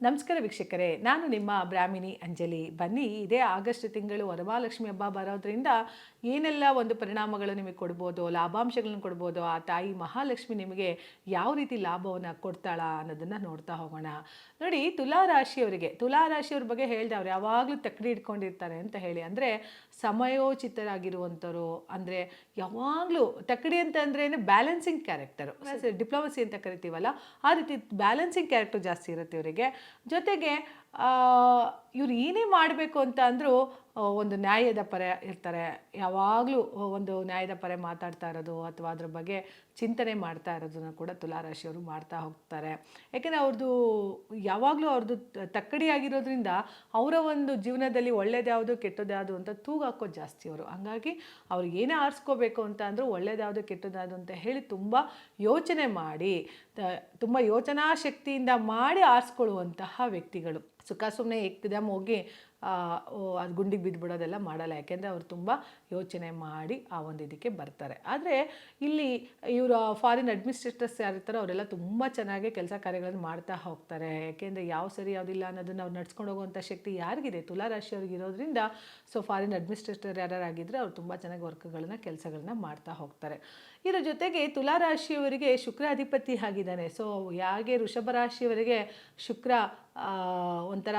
ನಮಸ್ಕಾರ ವೀಕ್ಷಕರೇ ನಾನು ನಿಮ್ಮ ಬ್ರಾಹ್ಮಿಣಿ ಅಂಜಲಿ. ಬನ್ನಿ ಇದೇ ಆಗಸ್ಟ್ ತಿಂಗಳು ವರಮಹಾಲಕ್ಷ್ಮಿ ಹಬ್ಬ ಬರೋದ್ರಿಂದ ಏನೆಲ್ಲ ಒಂದು ಪರಿಣಾಮಗಳು ನಿಮಗೆ ಕೊಡ್ಬೋದು ಲಾಭಾಂಶಗಳನ್ನು ಕೊಡ್ಬೋದು ಆ ತಾಯಿ ಮಹಾಲಕ್ಷ್ಮಿ ನಿಮಗೆ ಯಾವ ರೀತಿ ಲಾಭವನ್ನು ಕೊಡ್ತಾಳ ಅನ್ನೋದನ್ನು ನೋಡ್ತಾ ಹೋಗೋಣ. ನೋಡಿ ತುಲಾ ರಾಶಿಯವರಿಗೆ ತುಲಾ ರಾಶಿಯವ್ರ ಬಗ್ಗೆ ಹೇಳಿದೆ ಅವ್ರು ಯಾವಾಗಲೂ ತಕ್ಕಡಿ ಇಟ್ಕೊಂಡಿರ್ತಾರೆ ಅಂತ ಹೇಳಿ. ಅಂದರೆ ಸಮಯೋಚಿತರಾಗಿರುವಂಥವ್ರು ಅಂದರೆ ಯಾವಾಗಲೂ ತಕ್ಕಡಿ ಅಂತ ಅಂದ್ರೆ ಬ್ಯಾಲೆನ್ಸಿಂಗ್ ಕ್ಯಾರೆಕ್ಟರು ಡಿಪ್ಲೊಮಸಿ ಅಂತ ಕರಿತೀವಲ್ಲ ಆ ರೀತಿ ಬ್ಯಾಲೆನ್ಸಿಂಗ್ ಕ್ಯಾರೆಕ್ಟರ್ ಜಾಸ್ತಿ ಇರುತ್ತೆ ಇವರಿಗೆ. ಜೊತೆಗೆ ಇವ್ರು ಏನೇ ಮಾಡಬೇಕು ಅಂತ ಅಂದರೂ ಒಂದು ನ್ಯಾಯದ ಪರ ಇರ್ತಾರೆ. ಯಾವಾಗಲೂ ಒಂದು ನ್ಯಾಯದ ಪರ ಮಾತಾಡ್ತಾ ಇರೋದು ಅಥವಾ ಅದ್ರ ಬಗ್ಗೆ ಚಿಂತನೆ ಮಾಡ್ತಾ ಇರೋದನ್ನು ಕೂಡ ತುಲಾರಾಶಿಯವರು ಮಾಡ್ತಾ ಹೋಗ್ತಾರೆ. ಯಾಕೆಂದರೆ ಅವ್ರದ್ದು ಯಾವಾಗಲೂ ಅವ್ರದ್ದು ತಕ್ಕಡಿ ಆಗಿರೋದ್ರಿಂದ ಅವರ ಒಂದು ಜೀವನದಲ್ಲಿ ಒಳ್ಳೇದ್ಯಾವುದು, ಕೆಟ್ಟದ್ಯಾವುದು ಅಂತ ತೂಗಾಕೋ ಜಾಸ್ತಿ ಅವರು. ಹಂಗಾಗಿ ಅವ್ರು ಏನೇ ಆರಿಸ್ಕೋಬೇಕು ಅಂತ ಅಂದರೂ ಒಳ್ಳೇದ್ಯಾವುದು, ಕೆಟ್ಟದ್ಯಾವುದು ಅಂತ ಹೇಳಿ ತುಂಬ ಯೋಚನೆ ಮಾಡಿ ತುಂಬ ಯೋಚನಾ ಶಕ್ತಿಯಿಂದ ಮಾಡಿ ಆರಿಸ್ಕೊಳ್ಳುವಂತಹ ವ್ಯಕ್ತಿಗಳು. ಸುಖ ಸುಮ್ಮನೆ ಏಕದಮ್ ಹೋಗಿ ಅದು ಗುಂಡಿಗೆ ಬಿದ್ದುಬಿಡೋದೆಲ್ಲ ಮಾಡಲ್ಲ. ಯಾಕೆಂದರೆ ಅವ್ರು ತುಂಬ ಯೋಚನೆ ಮಾಡಿ ಆ ಒಂದು ಇದಕ್ಕೆ ಬರ್ತಾರೆ. ಆದರೆ ಇಲ್ಲಿ ಇವರು ಫಾರಿನ್ ಅಡ್ಮಿನಿಸ್ಟ್ರೇಟರ್ಸ್ ಯಾರಿರ್ತಾರೋ ಅವರೆಲ್ಲ ತುಂಬ ಚೆನ್ನಾಗಿ ಕೆಲಸ ಕಾರ್ಯಗಳನ್ನು ಮಾಡ್ತಾ ಹೋಗ್ತಾರೆ. ಯಾಕೆಂದರೆ ಯಾವ ಸರಿ ಯಾವುದಿಲ್ಲ ಅನ್ನೋದನ್ನು ಅವ್ರು ನಡ್ಸ್ಕೊಂಡು ಹೋಗುವಂಥ ಶಕ್ತಿ ಯಾರಿಗಿದೆ? ತುಲಾ ರಾಶಿಯವ್ರಿಗೆ ಇರೋದ್ರಿಂದ ಸೊ ಫಾರಿನ್ ಅಡ್ಮಿನಿಸ್ಟ್ರೇಟರ್ ಯಾರಾಗಿದ್ದರೆ ಅವ್ರು ತುಂಬ ಚೆನ್ನಾಗಿ ವರ್ಕ್ಗಳನ್ನ ಕೆಲಸಗಳನ್ನ ಮಾಡ್ತಾ ಹೋಗ್ತಾರೆ. ಇದರ ಜೊತೆಗೆ ತುಲಾ ರಾಶಿಯವರಿಗೆ ಶುಕ್ರ ಅಧಿಪತಿ ಆಗಿದ್ದಾನೆ. ಸೊ ಯಾಗೆ? ವೃಷಭ ರಾಶಿಯವರಿಗೆ ಶುಕ್ರ ಒಂಥರ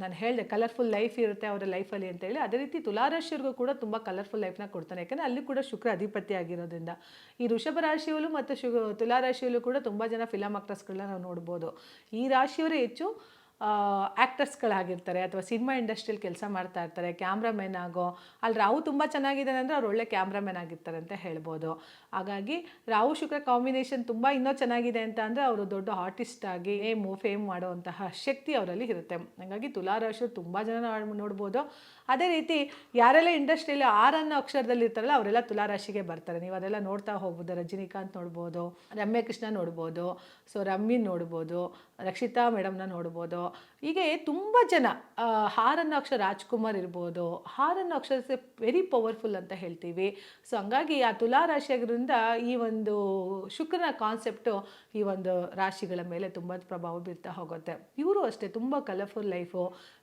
ನಾನು ಹೇಳಿದೆ ಕಲರ್ಫುಲ್ ಲೈಫ್ ಇರುತ್ತೆ ಅವರ ಲೈಫಲ್ಲಿ ಅಂತೇಳಿ ಅದೇ ರೀತಿ ತುಲಾರಾಶಿಯವ್ರಿಗೂ ಕೂಡ ತುಂಬ ಕಲರ್ಫುಲ್ ಲೈಫ್ನ ಕೊಡ್ತಾನೆ. ಯಾಕಂದರೆ ಅಲ್ಲಿ ಕೂಡ ಶುಕ್ರ ಅಧಿಪತಿ ಆಗಿರೋದ್ರಿಂದ. ಈ ಋಷಭ ರಾಶಿಯಲ್ಲೂ ಮತ್ತು ಶು ತುಲಾರಾಶಿಯಲ್ಲೂ ಕೂಡ ತುಂಬ ಜನ ಫಿಲಮ್ ಆಕ್ಟರ್ಸ್ಗಳನ್ನ ನಾವು ನೋಡ್ಬೋದು. ಈ ರಾಶಿಯವರೇ ಹೆಚ್ಚು ಆ್ಯಕ್ಟರ್ಸ್ಗಳಾಗಿರ್ತಾರೆ ಅಥವಾ ಸಿನಿಮಾ ಇಂಡಸ್ಟ್ರಿಯಲ್ಲಿ ಕೆಲಸ ಮಾಡ್ತಾ ಇರ್ತಾರೆ ಕ್ಯಾಮ್ರಾಮೆನ್ ಆಗೋ, ಅಲ್ಲಿ ರಾವು ತುಂಬ ಚೆನ್ನಾಗಿದ್ದಾನೆ ಅಂದರೆ ಅವ್ರು ಒಳ್ಳೆ ಕ್ಯಾಮ್ರಾಮೆನ್ ಆಗಿರ್ತಾರೆ ಅಂತ ಹೇಳ್ಬೋದು. ಹಾಗಾಗಿ ರಾವು ಶುಕ್ರ ಕಾಂಬಿನೇಷನ್ ತುಂಬ ಇನ್ನೂ ಚೆನ್ನಾಗಿದೆ ಅಂತ ಅಂದರೆ ಅವರು ದೊಡ್ಡ ಆರ್ಟಿಸ್ಟ್ ಆಗಿ ಏಮು ಫೇಮ್ ಮಾಡುವಂತಹ ಶಕ್ತಿ ಅವರಲ್ಲಿ ಇರುತ್ತೆ. ಹಾಗಾಗಿ ತುಲಾರಾಶಿಯರು ತುಂಬ ಜನ ನೋಡ್ಬೋದು. ಅದೇ ರೀತಿ ಯಾರೆಲ್ಲ ಇಂಡಸ್ಟ್ರಿಯಲ್ಲಿ ಆರ್ ಅನ್ನೋ ಅಕ್ಷರದಲ್ಲಿ ಇರ್ತಾರಲ್ಲ ಅವರೆಲ್ಲ ತುಲಾರಾಶಿಗೆ ಬರ್ತಾರೆ. ನೀವು ಅದೆಲ್ಲ ನೋಡ್ತಾ ಹೋಗ್ಬೋದು. ರಜನಿಕಾಂತ್ ನೋಡ್ಬೋದು ರಮ್ಯ ಕೃಷ್ಣ ನೋಡ್ಬೋದು ಸೊ ರಮ್ಮಿನ್ ನೋಡ್ಬೋದು, ರಕ್ಷಿತಾ ಮೇಡಮ್ನ ನೋಡ್ಬೋದು. ಹೀಗೆ ತುಂಬ ಜನ ಹಾರನ್ನು ಅಕ್ಷರ ರಾಜ್ಕುಮಾರ್ ಇರ್ಬೋದು ಹಾರನ್ನು ಅಕ್ಷರ ವೆರಿ ಪವರ್ಫುಲ್ ಅಂತ ಹೇಳ್ತೀವಿ. ಸೊ ಹಂಗಾಗಿ ಆ ತುಲಾ ರಾಶಿಯಾಗಿರೋದ್ರಿಂದ ಈ ಒಂದು ಶುಕ್ರನ ಕಾನ್ಸೆಪ್ಟು ಈ ಒಂದು ರಾಶಿಗಳ ಮೇಲೆ ತುಂಬ ಪ್ರಭಾವ ಬೀರ್ತಾ ಹೋಗುತ್ತೆ. ಇವರು ಅಷ್ಟೇ, ತುಂಬ ಕಲರ್ಫುಲ್ ಲೈಫು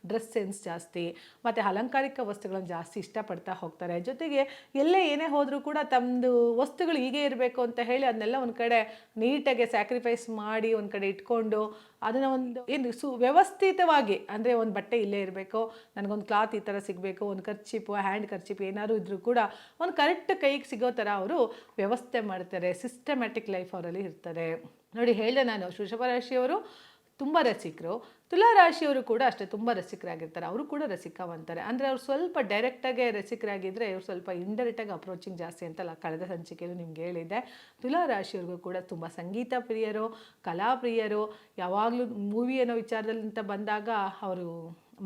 ಡ್ರೆಸ್ ಸೆನ್ಸ್ ಜಾಸ್ತಿ, ಮತ್ತು ಅಲಂಕಾರಿಕ ವಸ್ತುಗಳನ್ನು ಜಾಸ್ತಿ ಇಷ್ಟಪಡ್ತಾ ಹೋಗ್ತಾರೆ. ಜೊತೆಗೆ ಎಲ್ಲೇ ಏನೇ ಹೋದರೂ ಕೂಡ ತಮ್ಮದು ವಸ್ತುಗಳು ಹೀಗೆ ಇರಬೇಕು ಅಂತ ಹೇಳಿ ಅದನ್ನೆಲ್ಲ ಒಂದು ಕಡೆ ನೀಟಾಗಿ ಸ್ಯಾಕ್ರಿಫೈಸ್ ಮಾಡಿ ಒಂದು ಕಡೆ ಇಟ್ಕೊಂಡು ಅದನ್ನು ಒಂದು ಏನು ಸು ವ್ಯವಸ್ಥಿತವಾಗಿ ಅಂದರೆ ಒಂದು ಬಟ್ಟೆ ಇಲ್ಲೇ ಇರಬೇಕು, ನನಗೊಂದು ಕ್ಲಾತ್ ಈ ಥರ ಸಿಗಬೇಕು, ಒಂದು ಖರ್ಚಿಪು ಹ್ಯಾಂಡ್ ಖರ್ಚಿಪ್ ಏನಾದ್ರು ಇದ್ದರೂ ಕೂಡ ಒಂದು ಕರೆಕ್ಟ್ ಕೈಗೆ ಸಿಗೋ ಥರ ಅವರು ವ್ಯವಸ್ಥೆ ಮಾಡ್ತಾರೆ ಸಿಸ್ಟಮ್ಯಾಟಿಕ್ ಲೈಫ್ ಅವರಲ್ಲಿ ಇರ್ತಾರೆ. ನೋಡಿ, ಹೇಳಿದೆ ನಾನು, ವೃಷಭ ರಾಶಿಯವರು ತುಂಬ ರಸಿಕರು. ತುಲಾ ರಾಶಿಯವರು ಕೂಡ ಅಷ್ಟೇ ತುಂಬ ರಸಿಕರಾಗಿರ್ತಾರೆ. ಅವರು ಕೂಡ ರಸಿಕವಂತಾರೆ. ಅಂದರೆ ಅವ್ರು ಸ್ವಲ್ಪ ಡೈರೆಕ್ಟಾಗೆ ರಸಿಕರಾಗಿದ್ದರೆ ಇವ್ರು ಸ್ವಲ್ಪ ಇಂಡೈರೆಕ್ಟಾಗಿ ಅಪ್ರೋಚಿಂಗ್ ಜಾಸ್ತಿ ಅಂತಲ್ಲ ಕಳೆದ ಸಂಚಿಕೆಯಲ್ಲೂ ನಿಮ್ಗೆ ಹೇಳಿದ್ದೆ. ತುಲಾ ರಾಶಿಯವ್ರಿಗೂ ಕೂಡ ತುಂಬ ಸಂಗೀತ ಪ್ರಿಯರು, ಕಲಾ ಪ್ರಿಯರು. ಯಾವಾಗಲೂ ಮೂವಿ ಅನ್ನೋ ವಿಚಾರದಲ್ಲಿ ಅಂತ ಬಂದಾಗ ಅವರು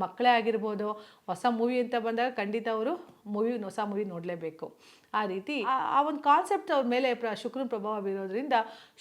ಮಕ್ಕಳೇ ಆಗಿರ್ಬೋದು, ಹೊಸ ಮೂವಿ ಅಂತ ಬಂದಾಗ ಖಂಡಿತ ಅವರು ಮೂವಿ ಹೊಸ ಮೂವಿ ನೋಡಲೇಬೇಕು. ಆ ರೀತಿ ಆ ಒಂದು ಕಾನ್ಸೆಪ್ಟ್ ಅವ್ರ ಮೇಲೆ ಪ್ರ, ಶುಕ್ರನ ಪ್ರಭಾವ ಬೀರೋದ್ರಿಂದ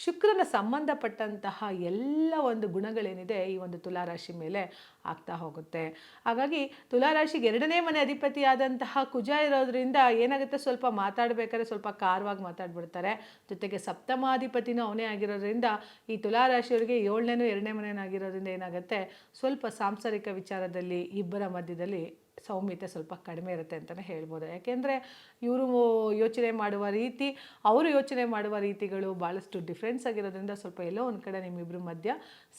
ಶುಕ್ರನ ಸಂಬಂಧಪಟ್ಟಂತಹ ಎಲ್ಲ ಒಂದು ಗುಣಗಳೇನಿದೆ ಈ ಒಂದು ತುಲಾರಾಶಿ ಮೇಲೆ ಆಗ್ತಾ ಹೋಗುತ್ತೆ. ಹಾಗಾಗಿ ತುಲಾರಾಶಿಗೆ ಎರಡನೇ ಮನೆ ಅಧಿಪತಿ ಆದಂತಹ ಕುಜ ಇರೋದ್ರಿಂದ ಏನಾಗುತ್ತೆ? ಸ್ವಲ್ಪ ಮಾತಾಡಬೇಕಾದ್ರೆ ಸ್ವಲ್ಪ ಕಾರವಾಗಿ ಮಾತಾಡ್ಬಿಡ್ತಾರೆ. ಜೊತೆಗೆ ಸಪ್ತಮಾಧಿಪತಿನೂ ಅವನೇ ಆಗಿರೋದ್ರಿಂದ ಈ ತುಲಾರಾಶಿಯವರಿಗೆ ಏಳನೇನೂ ಎರಡನೇ ಮನೆಯಾಗಿರೋದ್ರಿಂದ ಏನಾಗುತ್ತೆ? ಸ್ವಲ್ಪ ಸಾಂಸಾರಿಕ ವಿಚಾರದಲ್ಲಿ, ಇಬ್ಬರ ಮಧ್ಯದಲ್ಲಿ ಸೌಮ್ಯತೆ ಸ್ವಲ್ಪ ಕಡಿಮೆ ಇರುತ್ತೆ ಅಂತಲೇ ಹೇಳ್ಬೋದು. ಯಾಕೆಂದರೆ ಇವರು ಯೋಚನೆ ಮಾಡುವ ರೀತಿ, ಅವರು ಯೋಚನೆ ಮಾಡುವ ರೀತಿಗಳು ಭಾಳಷ್ಟು ಡಿಫ್ರೆನ್ಸ್ ಆಗಿರೋದ್ರಿಂದ ಸ್ವಲ್ಪ ಎಲ್ಲೋ ಒಂದು ಕಡೆ ನಿಮ್ಮಿಬ್ಬರ ಮಧ್ಯ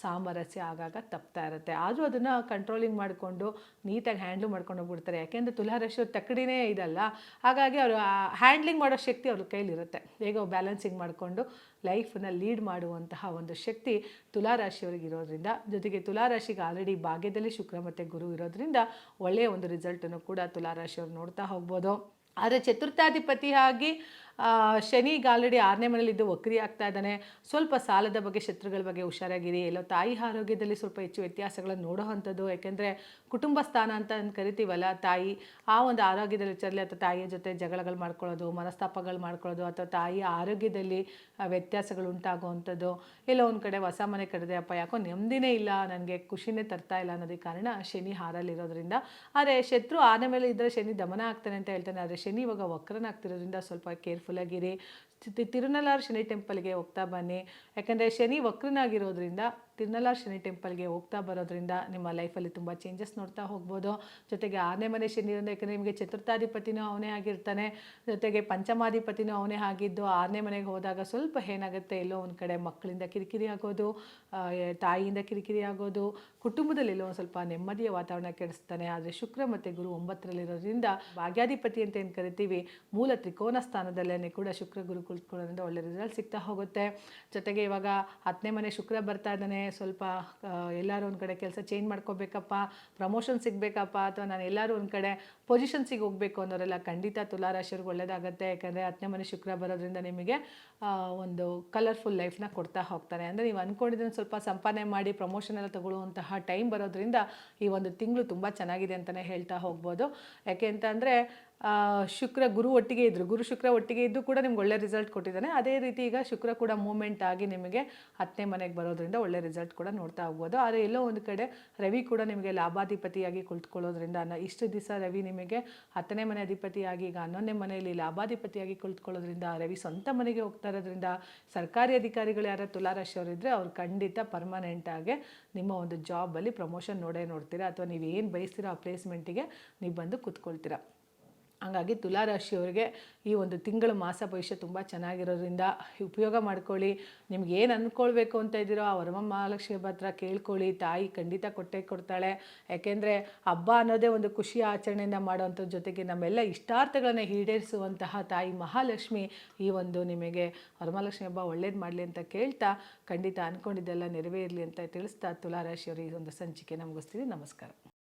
ಸಾಮರಸ್ಯ ಆಗಾಗ ತಪ್ತಾ ಇರುತ್ತೆ. ಆದರೂ ಅದನ್ನು ಕಂಟ್ರೋಲಿಂಗ್ ಮಾಡಿಕೊಂಡು ನೀಟಾಗಿ ಹ್ಯಾಂಡ್ಲ್ ಮಾಡ್ಕೊಂಡು ಹೋಗ್ಬಿಡ್ತಾರೆ. ಯಾಕೆಂದರೆ ತುಲಾರಾಶಿಯವ್ರ ತಕ್ಕಡಿನೇ ಇದಲ್ಲ. ಹಾಗಾಗಿ ಅವರು ಹ್ಯಾಂಡ್ಲಿಂಗ್ ಮಾಡೋ ಶಕ್ತಿ ಅವ್ರ ಕೈಲಿರುತ್ತೆ. ಹೇಗೋ ಬ್ಯಾಲೆನ್ಸಿಂಗ್ ಮಾಡಿಕೊಂಡು ಲೈಫನ್ನ ಲೀಡ್ ಮಾಡುವಂತಹ ಒಂದು ಶಕ್ತಿ ತುಲಾರಾಶಿಯವ್ರಿಗೆ ಇರೋದ್ರಿಂದ, ಜೊತೆಗೆ ತುಲಾರಾಶಿಗೆ ಆಲ್ರೆಡಿ ಭಾಗ್ಯದಲ್ಲಿ ಶುಕ್ರ ಮತ್ತು ಗುರು ಇರೋದ್ರಿಂದ ಒಳ್ಳೆಯ ಒಂದು ರಿಸಲ್ಟನ್ನು ಕೂಡ ತುಲಾರಾಶಿಯವ್ರು ನೋಡ್ತಾ ಹೋಗ್ಬೋದು. ಆದರೆ ಚತುರ್ಥಾಧಿಪತಿ ಆಗಿ ಶನಿ ಆಲ್ರೆಡಿ ಆರನೇ ಮನೇಲಿದ್ದು ವಕ್ರಿ ಆಗ್ತಾ ಇದ್ದಾನೆ. ಸ್ವಲ್ಪ ಸಾಲದ ಬಗ್ಗೆ, ಶತ್ರುಗಳ ಬಗ್ಗೆ ಹುಷಾರಾಗಿರಿ. ಎಲ್ಲೋ ತಾಯಿ ಆರೋಗ್ಯದಲ್ಲಿ ಸ್ವಲ್ಪ ಹೆಚ್ಚು ವ್ಯತ್ಯಾಸಗಳನ್ನು ನೋಡೋ ಅಂಥದ್ದು. ಯಾಕೆಂದರೆ ಕುಟುಂಬ ಸ್ಥಾನ ಅಂತ ಕರಿತೀವಲ್ಲ ತಾಯಿ. ಆ ಒಂದು ಆರೋಗ್ಯದಲ್ಲಿ ವಿಚಾರದಲ್ಲಿ ಅಥವಾ ತಾಯಿಯ ಜೊತೆ ಜಗಳಗಳು ಮಾಡ್ಕೊಳ್ಳೋದು, ಮನಸ್ತಾಪಗಳು ಮಾಡ್ಕೊಳ್ಳೋದು, ಅಥವಾ ತಾಯಿಯ ಆರೋಗ್ಯದಲ್ಲಿ ವ್ಯತ್ಯಾಸಗಳು ಉಂಟಾಗುವಂಥದ್ದು. ಎಲ್ಲೋ ಒಂದು ಕಡೆ ಹೊಸ ಮನೆ ಕಡಿದೆ ಅಪ್ಪ, ಯಾಕೋ ನೆಮ್ಮದಿನೇ ಇಲ್ಲ. ನನಗೆ ಖುಷಿನೇ ತರ್ತಾ ಇಲ್ಲ ಅನ್ನೋದಕ್ಕೆ ಕಾರಣ ಶನಿ ಹಾರಲ್ಲಿರೋದ್ರಿಂದ. ಆದರೆ ಶತ್ರು ಆನೆ ಮೇಲೆ ಇದ್ದರೆ ಶನಿ ದಮನ ಆಗ್ತಾನೆ ಅಂತ ಹೇಳ್ತಾನೆ. ಆದರೆ ಶನಿ ಇವಾಗ ವಕ್ರನಾಗ್ತಿರೋದ್ರಿಂದ ಸ್ವಲ್ಪ ಕೇರ್ಫುಲ್ ಆಗಿರಿ ತಿರುನಲಾರ್ ಶನಿ ಟೆಂಪಲ್ಗೆ ಹೋಗ್ತಾ ಬನ್ನಿ. ಯಾಕಂದರೆ ಶನಿ ವಕ್ರನಾಗಿರೋದ್ರಿಂದ ತಿರುನಲಾರ್ ಶನಿ ಟೆಂಪಲ್ಗೆ ಹೋಗ್ತಾ ಬರೋದ್ರಿಂದ ನಿಮ್ಮ ಲೈಫಲ್ಲಿ ತುಂಬ ಚೇಂಜಸ್ ನೋಡ್ತಾ ಹೋಗ್ಬೋದು. ಜೊತೆಗೆ ಆರನೇ ಮನೆ ಶನಿ ಅಂದರೆ ಯಾಕಂದರೆ ನಿಮಗೆ ಚತುರ್ಥಾಧಿಪತಿನೂ ಅವನೇ ಆಗಿರ್ತಾನೆ. ಜೊತೆಗೆ ಪಂಚಮಾಧಿಪತಿನೂ ಅವನೇ ಆಗಿದ್ದು ಆರನೇ ಮನೆಗೆ ಹೋದಾಗ ಸ್ವಲ್ಪ ಏನಾಗುತ್ತೆ ಎಲ್ಲೋ ಒಂದು ಕಡೆ ಮಕ್ಕಳಿಂದ ಕಿರಿಕಿರಿ ಆಗೋದು ತಾಯಿಯಿಂದ ಕಿರಿಕಿರಿ ಆಗೋದು, ಕುಟುಂಬದಲ್ಲಿ ಎಲ್ಲೋ ಒಂದು ಸ್ವಲ್ಪ ನೆಮ್ಮದಿಯ ವಾತಾವರಣ ಕೆಡಿಸ್ತಾನೆ. ಆದರೆ ಶುಕ್ರ ಮತ್ತು ಗುರು ಒಂಬತ್ತರಲ್ಲಿರೋದ್ರಿಂದ ಭಾಗ್ಯಾಧಿಪತಿ ಅಂತ ಏನು ಕರಿತೀವಿ? ಮೂಲ ತ್ರಿಕೋನ ಸ್ಥಾನದಲ್ಲೇ ಕೂಡ ಶುಕ್ರ ಗುರು ಕುಳಿತುಕೊಳ್ಳೋದ್ರಿಂದ ಒಳ್ಳೆ ರಿಸಲ್ಟ್ ಸಿಗ್ತಾ ಹೋಗುತ್ತೆ. ಜೊತೆಗೆ ಇವಾಗ ಹತ್ತನೇ ಮನೆ ಶುಕ್ರ ಬರ್ತಾ ಇದ್ದಾನೆ. ಸ್ವಲ್ಪ ಎಲ್ಲರೂ ಒಂದು ಕಡೆ ಕೆಲಸ ಚೇಂಜ್ ಮಾಡ್ಕೋಬೇಕಪ್ಪ. ಪ್ರಮೋಷನ್ ಸಿಗಬೇಕಪ್ಪ ಅಥವಾ ನಾನು ಎಲ್ಲರೂ ಒಂದು ಕಡೆ ಪೊಸಿಷನ್ಸಿಗೆ ಹೋಗಬೇಕು ಅನ್ನೋರೆಲ್ಲ ಖಂಡಿತ ತುಲಾರಾಶಿಯವ್ರಿಗೆ ಒಳ್ಳೆಯದಾಗುತ್ತೆ ಯಾಕಂದರೆ ಹತ್ತನೇ ಮನೆ ಶುಕ್ರ ಬರೋದ್ರಿಂದ ನಿಮಗೆ ಒಂದು ಕಲರ್ಫುಲ್ ಲೈಫ್ನ ಕೊಡ್ತಾ ಹೋಗ್ತಾರೆ. ಅಂದರೆ ನೀವು ಅಂದ್ಕೊಂಡಿದ್ದನ್ನು ಸ್ವಲ್ಪ ಸಂಪಾದನೆ ಮಾಡಿ ಪ್ರಮೋಷನ್ ಎಲ್ಲ ತಗೊಳ್ಳುವಂತಹ ಟೈಮ್ ಬರೋದ್ರಿಂದ ಈ ಒಂದು ತಿಂಗಳು ತುಂಬ ಚೆನ್ನಾಗಿದೆ ಅಂತಲೇ ಹೇಳ್ತಾ ಹೋಗ್ಬೋದು. ಯಾಕೆ ಅಂತಂದರೆ ಶುಕ್ರ ಗುರು ಒಟ್ಟಿಗೆ ಇದ್ದರು ಗುರು ಶುಕ್ರ ಒಟ್ಟಿಗೆ ಇದ್ದು ಕೂಡ ನಿಮ್ಗೆ ಒಳ್ಳೆ ರಿಸಲ್ಟ್ ಕೊಟ್ಟಿದ್ದಾನೆ. ಅದೇ ರೀತಿ ಈಗ ಶುಕ್ರ ಕೂಡ ಮೂಮೆಂಟ್ ಆಗಿ ನಿಮಗೆ ಹತ್ತನೇ ಮನೆಗೆ ಬರೋದ್ರಿಂದ ಒಳ್ಳೆ ರಿಸಲ್ಟ್ ಕೂಡ ನೋಡ್ತಾ ಹೋಗ್ಬೋದು. ಆದರೆ ಎಲ್ಲೋ ಒಂದು ಕಡೆ ರವಿ ಕೂಡ ನಿಮಗೆ ಲಾಭಾಧಿಪತಿಯಾಗಿ ಕುಳಿತುಕೊಳ್ಳೋದ್ರಿಂದ ಇಷ್ಟು ದಿವಸ ರವಿ ನಿಮಗೆ ಹತ್ತನೇ ಮನೆ ಅಧಿಪತಿಯಾಗಿ, ಈಗ ಹನ್ನೊಂದನೇ ಮನೆಯಲ್ಲಿ ಲಾಭಾಧಿಪತಿಯಾಗಿ ಕುಳಿತುಕೊಳ್ಳೋದ್ರಿಂದ, ರವಿ ಸ್ವಂತ ಮನೆಗೆ ಹೋಗ್ತಾ ಇರೋದ್ರಿಂದ, ಸರ್ಕಾರಿ ಅಧಿಕಾರಿಗಳು ಯಾರು ತುಲಾರಾಶಿಯವರಿದ್ದರೆ ಅವ್ರು ಖಂಡಿತ ಪರ್ಮನೆಂಟಾಗಿ ನಿಮ್ಮ ಒಂದು ಜಾಬಲ್ಲಿ ಪ್ರಮೋಷನ್ ನೋಡೇ ನೋಡ್ತೀರಾ? ಅಥವಾ ನೀವು ಏನು ಬಯಸ್ತೀರೋ ಆ ಪ್ಲೇಸ್ಮೆಂಟಿಗೆ ನೀವು ಬಂದು ಕೂತ್ಕೊಳ್ತೀರಾ? ಹಾಗಾಗಿ ತುಲಾರಾಶಿಯವರಿಗೆ ಈ ಒಂದು ತಿಂಗಳು ಮಾಸ ಭವಿಷ್ಯ ತುಂಬ ಚೆನ್ನಾಗಿರೋದ್ರಿಂದ ಉಪಯೋಗ ಮಾಡ್ಕೊಳ್ಳಿ. ನಿಮ್ಗೆ ಏನು ಅಂದ್ಕೊಳ್ಬೇಕು ಅಂತ ಇದ್ದೀರೋ ಆ ವರಮ ಮಹಾಲಕ್ಷ್ಮಿ ಹತ್ರ ಕೇಳ್ಕೊಳ್ಳಿ. ತಾಯಿ ಖಂಡಿತ ಕೊಟ್ಟೆ ಕೊಡ್ತಾಳೆ. ಯಾಕೆಂದರೆ ಹಬ್ಬ ಅನ್ನೋದೇ ಒಂದು ಖುಷಿ ಆಚರಣೆಯಿಂದ ಮಾಡೋವಂಥ ಜೊತೆಗೆ ನಮ್ಮೆಲ್ಲ ಇಷ್ಟಾರ್ಥಗಳನ್ನು ಈಡೇರಿಸುವಂತಹ ತಾಯಿ ಮಹಾಲಕ್ಷ್ಮಿ ಈ ಒಂದು ನಿಮಗೆ ವರಮಹಾಲಕ್ಷ್ಮಿ ಹಬ್ಬ ಒಳ್ಳೇದು ಮಾಡಲಿ ಅಂತ ಕೇಳ್ತಾ ಖಂಡಿತ ಅಂದ್ಕೊಂಡಿದ್ದೆಲ್ಲ ನೆರವೇರಲಿ ಅಂತ ತಿಳಿಸ್ತಾ ತುಲಾರಾಶಿಯವರು ಈ ಒಂದು ಸಂಚಿಕೆ ಮುಗಿಸ್ತೀನಿ. ನಮಸ್ಕಾರ.